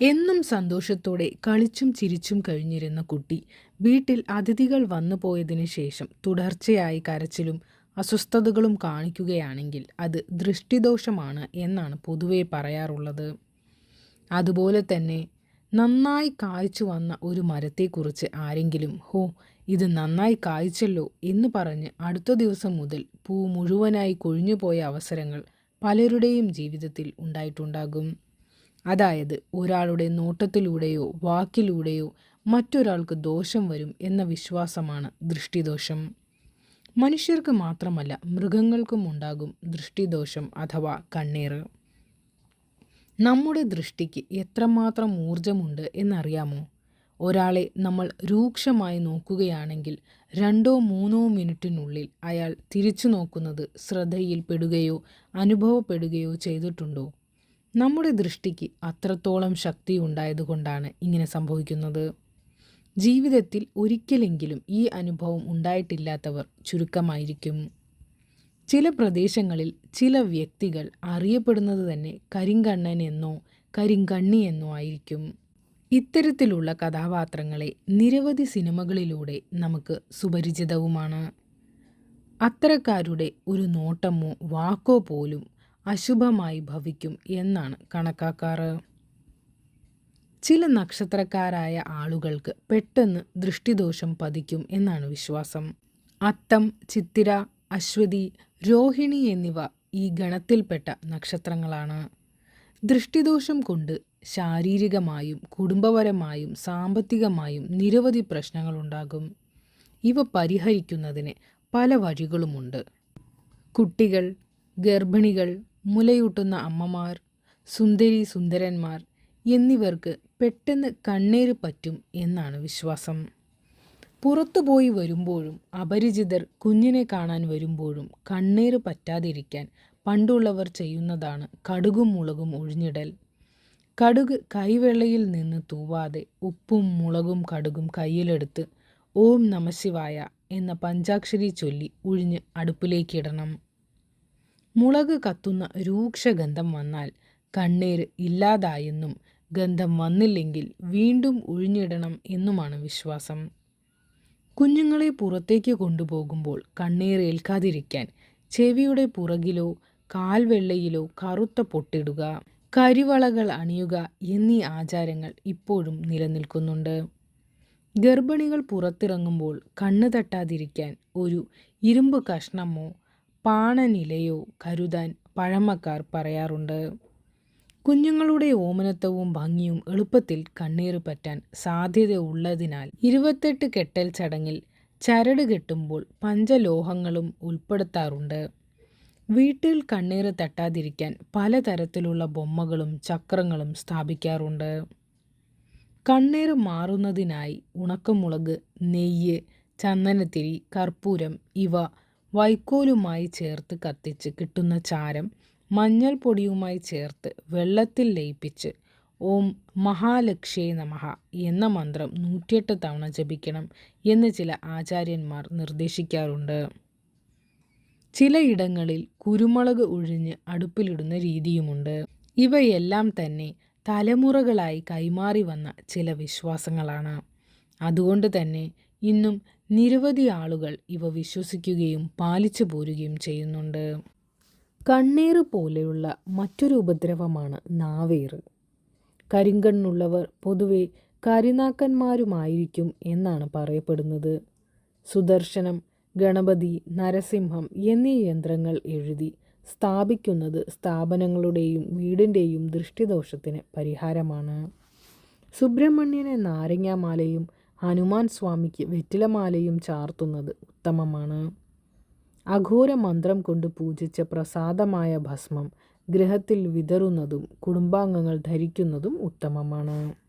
എന്നും സന്തോഷത്തോടെ കളിച്ചും ചിരിച്ചും കഴിഞ്ഞിരുന്ന കുട്ടി വീട്ടിൽ അതിഥികൾ വന്നു പോയതിനു ശേഷം തുടർച്ചയായി കരച്ചിലും അസ്വസ്ഥതകളും കാണിക്കുകയാണെങ്കിൽ അത് ദൃഷ്ടിദോഷമാണ് എന്നാണ് പൊതുവെ പറയാറുള്ളത്. അതുപോലെ തന്നെ നന്നായി കായ്ച്ചു വന്ന ഒരു മരത്തെക്കുറിച്ച് ആരെങ്കിലും ഹോ ഇത് നന്നായി കായ്ച്ചല്ലോ എന്ന് പറഞ്ഞ് അടുത്ത ദിവസം മുതൽ പൂ മുഴുവനായി കൊഴിഞ്ഞുപോയ അവസരങ്ങൾ പലരുടെയും ജീവിതത്തിൽ ഉണ്ടായിട്ടുണ്ടാകും. അതായത് ഒരാളുടെ നോട്ടത്തിലൂടെയോ വാക്കിലൂടെയോ മറ്റൊരാൾക്ക് ദോഷം വരും എന്ന വിശ്വാസമാണ് ദൃഷ്ടിദോഷം. മനുഷ്യർക്ക് മാത്രമല്ല മൃഗങ്ങൾക്കും ഉണ്ടാകും ദൃഷ്ടിദോഷം അഥവാ കണ്ണീർ നമ്മുടെ ദൃഷ്ടിക്ക് എത്രമാത്രം ഊർജമുണ്ട് എന്നറിയാമോ? ഒരാളെ നമ്മൾ രൂക്ഷമായി നോക്കുകയാണെങ്കിൽ രണ്ടോ മൂന്നോ മിനിറ്റിനുള്ളിൽ അയാൾ തിരിച്ചു നോക്കുന്നത് ശ്രദ്ധയിൽപ്പെടുകയോ അനുഭവപ്പെടുകയോ ചെയ്തിട്ടുണ്ടോ? നമ്മുടെ ദൃഷ്ടിക്ക് അത്രത്തോളം ശക്തി ഉണ്ടായതുകൊണ്ടാണ് ഇങ്ങനെ സംഭവിക്കുന്നത്. ജീവിതത്തിൽ ഒരിക്കലെങ്കിലും ഈ അനുഭവം ഉണ്ടായിട്ടില്ലാത്തവർ ചുരുക്കമായിരിക്കും. ചില പ്രദേശങ്ങളിൽ ചില വ്യക്തികൾ അറിയപ്പെടുന്നത് തന്നെ കരിങ്കണ്ണൻ എന്നോ കരിങ്കണ്ണി എന്നോ ആയിരിക്കും. ഇത്തരത്തിലുള്ള കഥാപാത്രങ്ങളെ നിരവധി സിനിമകളിലൂടെ നമുക്ക് സുപരിചിതവുമാണ്. അത്തരക്കാരുടെ ഒരു നോട്ടമോ വാക്കോ പോലും അശുഭമായി ഭവിക്കും എന്നാണ് കണക്കാക്കാറ്. ചില നക്ഷത്രക്കാരായ ആളുകൾക്ക് പെട്ടെന്ന് ദൃഷ്ടിദോഷം പതിക്കും എന്നാണ് വിശ്വാസം. അത്തം ചിത്തിര അശ്വതി രോഹിണി എന്നിവ ഈ ഗണത്തിൽപ്പെട്ട നക്ഷത്രങ്ങളാണ്. ദൃഷ്ടിദോഷം കൊണ്ട് ശാരീരികമായും കുടുംബപരമായും സാമ്പത്തികമായും നിരവധി പ്രശ്നങ്ങളുണ്ടാകും. ഇവ പരിഹരിക്കുന്നതിന് പല വഴികളുമുണ്ട്. കുട്ടികൾ ഗർഭിണികൾ മുലയൂട്ടുന്ന അമ്മമാർ സുന്ദരി സുന്ദരന്മാർ എന്നിവർക്ക് പെട്ടെന്ന് കണ്ണേര് പറ്റും എന്നാണ് വിശ്വാസം. പുറത്തുപോയി വരുമ്പോഴും അപരിചിതർ കുഞ്ഞിനെ കാണാൻ വരുമ്പോഴും കണ്ണീര് പറ്റാതിരിക്കാൻ പണ്ടുള്ളവർ ചെയ്യുന്നതാണ് കടുകും മുളകും ഒഴിഞ്ഞിടൽ. കടുക് കൈവെള്ളയിൽ നിന്ന് തൂവാതെ ഉപ്പും മുളകും കടുകും കയ്യിലെടുത്ത് ഓം നമശിവായ എന്ന പഞ്ചാക്ഷരി ചൊല്ലി ഉഴിഞ്ഞ് അടുപ്പിലേക്കിടണം മുളക് കത്തുന്ന രൂക്ഷഗന്ധം വന്നാൽ കണ്ണീർ ഇല്ലാതായെന്നും ഗന്ധം വന്നില്ലെങ്കിൽ വീണ്ടും ഒഴിഞ്ഞിടണം എന്നുമാണ് വിശ്വാസം. കുഞ്ഞുങ്ങളെ പുറത്തേക്ക് കൊണ്ടുപോകുമ്പോൾ കണ്ണീർ ഏൽക്കാതിരിക്കാൻ ചെവിയുടെ പുറകിലോ കാൽവെള്ളയിലോ കറുത്ത പൊട്ടിടുക കരിവളകൾ അണിയുക എന്നീ ആചാരങ്ങൾ ഇപ്പോഴും നിലനിൽക്കുന്നുണ്ട്. ഗർഭിണികൾ പുറത്തിറങ്ങുമ്പോൾ കണ്ണ് തട്ടാതിരിക്കാൻ ഒരു ഇരുമ്പ് കഷ്ണമോ പാണനിലയോ കരുതാൻ പഴമക്കാർ പറയാറുണ്ട്. കുഞ്ഞുങ്ങളുടെ ഓമനത്വവും ഭംഗിയും എളുപ്പത്തിൽ കണ്ണീർ പറ്റാൻ സാധ്യതയുള്ളതിനാൽ ഇരുപത്തെട്ട് കെട്ടൽ ചടങ്ങിൽ ചരട് കെട്ടുമ്പോൾ പഞ്ചലോഹങ്ങളും ഉൾപ്പെടുത്താറുണ്ട്. വീട്ടിൽ കണ്ണീർ തട്ടാതിരിക്കാൻ പലതരത്തിലുള്ള ബൊമ്മകളും ചക്രങ്ങളും സ്ഥാപിക്കാറുണ്ട്. കണ്ണീർ മാറുന്നതിനായി ഉണക്കമുളക് നെയ്യ് ചന്ദനത്തിരി കർപ്പൂരം ഇവ വൈക്കോലുമായി ചേർത്ത് കത്തിച്ച് കിട്ടുന്ന ചാരം മഞ്ഞൾപ്പൊടിയുമായി ചേർത്ത് വെള്ളത്തിൽ ലയിപ്പിച്ച് ഓം മഹാലക്ഷ്യേ നമഹ എന്ന മന്ത്രം നൂറ്റിയെട്ട് തവണ ജപിക്കണം എന്ന് ചില ആചാര്യന്മാർ നിർദ്ദേശിക്കാറുണ്ട്. ചിലയിടങ്ങളിൽ കുരുമുളക് ഒഴിഞ്ഞ് അടുപ്പിലിടുന്ന രീതിയുമുണ്ട്. ഇവയെല്ലാം തന്നെ തലമുറകളായി കൈമാറി വന്ന ചില വിശ്വാസങ്ങളാണ്. അതുകൊണ്ട് തന്നെ ഇന്നും നിരവധി ആളുകൾ ഇവ വിശ്വസിക്കുകയും പാലിച്ചു പോരുകയും ചെയ്യുന്നുണ്ട്. കണ്ണീർ പോലെയുള്ള മറ്റൊരു ഉപദ്രവമാണ് നാവേറ് കരിങ്കണ്ണുള്ളവർ പൊതുവെ കരിനാക്കന്മാരുമായിരിക്കും എന്നാണ് പറയപ്പെടുന്നത്. സുദർശനം ഗണപതി നരസിംഹം എന്നീ യന്ത്രങ്ങൾ എഴുതി സ്ഥാപിക്കുന്നത് സ്ഥാപനങ്ങളുടെയും വീടിന്റെയും ദൃഷ്ടിദോഷത്തിന് പരിഹാരമാണ്. സുബ്രഹ്മണ്യനെ നാരങ്ങാമാലയും ഹനുമാൻ സ്വാമിക്ക് വെറ്റിലമാലയും ചാർത്തുന്നത് ഉത്തമമാണ്. അഘോര മന്ത്രം കൊണ്ട് പൂജിച്ച പ്രസാദമായ ഭസ്മം ഗൃഹത്തിൽ വിതറുന്നതും കുടുംബാംഗങ്ങൾ ധരിക്കുന്നതും ഉത്തമമാണ്.